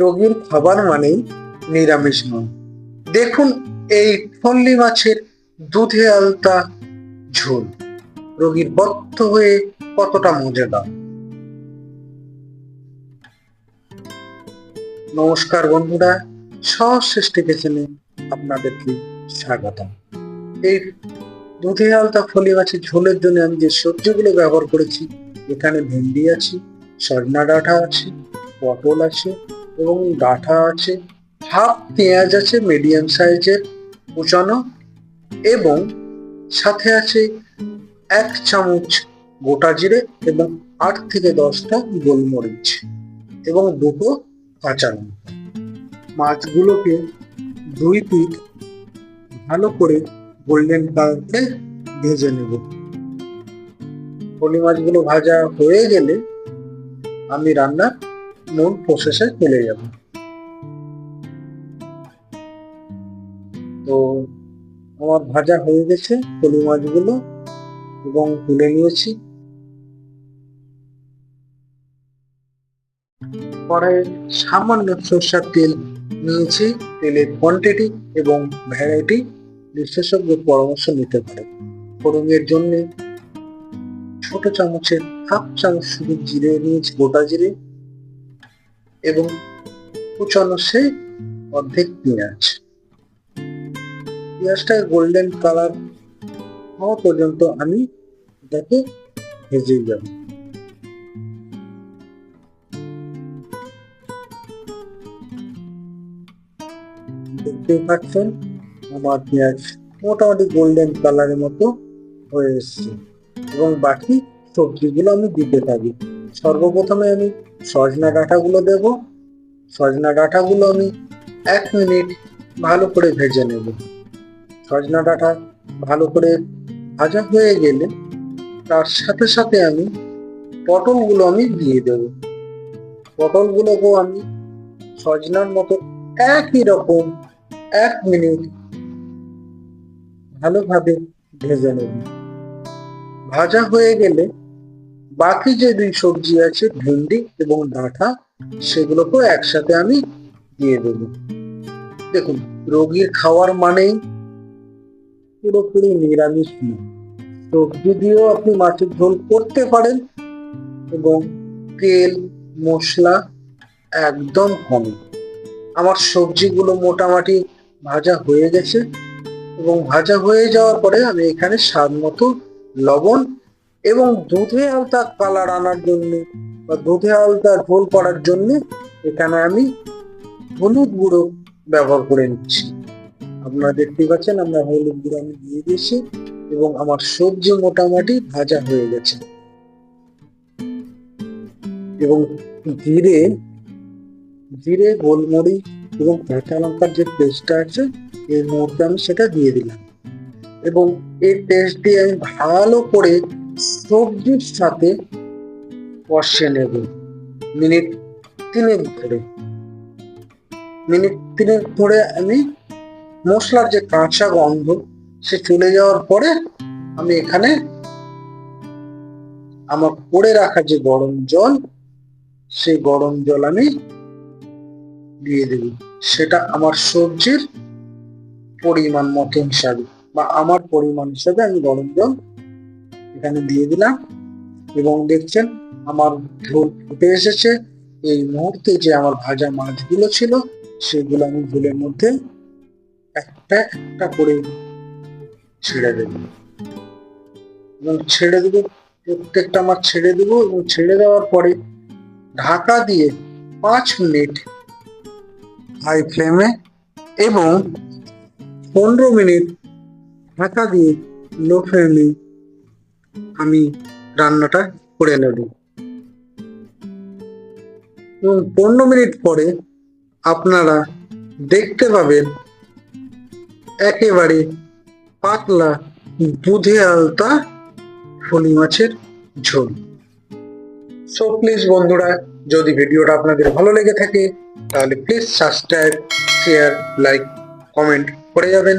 রোগীর খাবার মানেই নিরামিষ নয়। দেখুন এই ফল্লি মাছের দুধে আলতা ঝোল। রোগীর বদ্ধ হয়ে কতটা মজাদার। নমস্কার বন্ধুরা সৃষ্টি কিচেনে আপনাদেরকে স্বাগতম। এই দুধে আলতা ফলি মাছের ঝোলের জন্য আমি যে সবজিগুলো ব্যবহার করেছি, এখানে ভেন্ডি আছে সজনা ডাঁটা আছে, পটল আছে এবং ডাঁটা আছে, হাফ পেঁয়াজ আছে মিডিয়াম সাইজের কুচানো এবং সাথে আছে এক চামচ গোটা জিরে এবং আট থেকে দশটা গোলমরিচ এবং দুটো কাঁচা লঙ্কা। মাছগুলোকে দুই পিঠ ভালো করে গোল্ডেন কালারকে ভেজে নেব। পলি মাছগুলো ভাজা হয়ে গেলে আমি রান্নার মূল প্রসেসে চলে যাব। তো আমার ভাজা হয়ে গেছে পলি মাছগুলো এবং তুলে নিয়েছি। পরে সামান্য সরষার তেল নিয়েছি, তেলের কোয়ান্টিটি এবং ভ্যারাইটি বিশেষজ্ঞ পরামর্শ নিতে পারে ফোড়নের জন্য ছোট চামচের হাফ চামচ শুধু জিরে নিয়েছি, গোটা জিরে এবং কুচানো অর্ধেক পেঁয়াজ। পেঁয়াজটা গোল্ডেন কালার হওয়া পর্যন্ত আমি এটাকে ভেজে যাব দেখতে পাচ্ছেন, আমার পেঁয়াজ মোটামুটি গোল্ডেন কালারের মতো হয়ে এসছে। এবং বাকি সবজিগুলো আমি দিতে থাকি। সর্বপ্রথমে আমি সজনা ডাঁটাগুলো দেব। সজনা ডাঁটাগুলো আমি এক মিনিট ভালো করে ভেজে নেব। সজনা ডাঁটা ভালো করে ভাজা হয়ে গেলে তার সাথে সাথে আমি পটলগুলো আমি দিয়ে দেব। পটলগুলোকেও আমি সজনার মতো একই রকম এক মিনিট ভালোভাবে ভেজে নেব। ভাজা হয়ে গেলে বাকি যে দুই সবজি আছে, ভেন্ডি এবং ডাঁটা, সেগুলোকেও একসাথে আমি দিয়ে দেব। দেখুন, রোগীর খাওয়ার মানেই পুরোপুরি নিরামিষ নয় সবজি দিয়েও আপনি মাছের ঝোল করতে পারেন এবং তেল, মশলা একদম কম। আমার সবজিগুলো মোটামুটি ভাজা হয়ে গেছে এবং ভাজা হয়ে যাওয়ার পরে আমি এখানে স্বাদ মতো লবণ এবং দুধে আলতা কালার আনার জন্য বা দুধে আলতা ঝোল করার জন্য এখানে আমি হলুদ গুঁড়ো ব্যবহার করে নিচ্ছি। আপনারা দেখতে পাচ্ছেন আমরা হলুদ গুঁড়ো আমি দিয়ে দিয়েছি এবং আমার সবজি মোটামুটি ভাজা হয়ে গেছে। এবং জিরে জিরে, গোলমরিচ এবং কাঁচা লঙ্কার যে পেস্টটা আছে, এই মুহূর্তে আমি সেটা দিয়ে দিলাম। এবং এই পেস্ট দিয়ে আমি ভালো করে সবজির সাথে কষে নেব। মিনিট তিনেক ধরে। মিনিট তিনেক ধরে আমি মশলার যে কাঁচা গন্ধ, সে চলে যাওয়ার পরে আমি এখানে আমার করে রাখা যে গরম জল, সেই গরম জল আমি দিয়ে দেব। সেটা আমার সবজির পরিমাণ মতো হিসাবে। বা আমার পরিমাণ হিসাবে আমি গরম জল এখানে দিয়ে দিলাম। এবং দেখছেন আমার ঝোল ফুটে এসেছে। এই মুহূর্তে যে আমার ভাজা মাছগুলো ছিল, সেগুলো আমি ঝোলের মধ্যে একটা একটা করে ছেড়ে দেব। এবং ছেড়ে দেবো, প্রত্যেকটা মাছ ছেড়ে দেবো এবং ছেড়ে দেওয়ার পরে ঢাকা দিয়ে পাঁচ মিনিট হাই ফ্লেমে এবং পনেরো মিনিট ঢাকা দিয়ে লো ফ্লেমে আমি রান্নাটা করে নেব। এবং পনেরো মিনিট পরে আপনারা দেখতে পাবেন একেবারে পাতলা দুধে আলতা ফলি মাছের ঝোল। সো প্লিজ বন্ধুরা, যদি ভিডিওটা আপনাদের ভালো লেগে থাকে, তাহলে please subscribe share like comment করে যাবেন।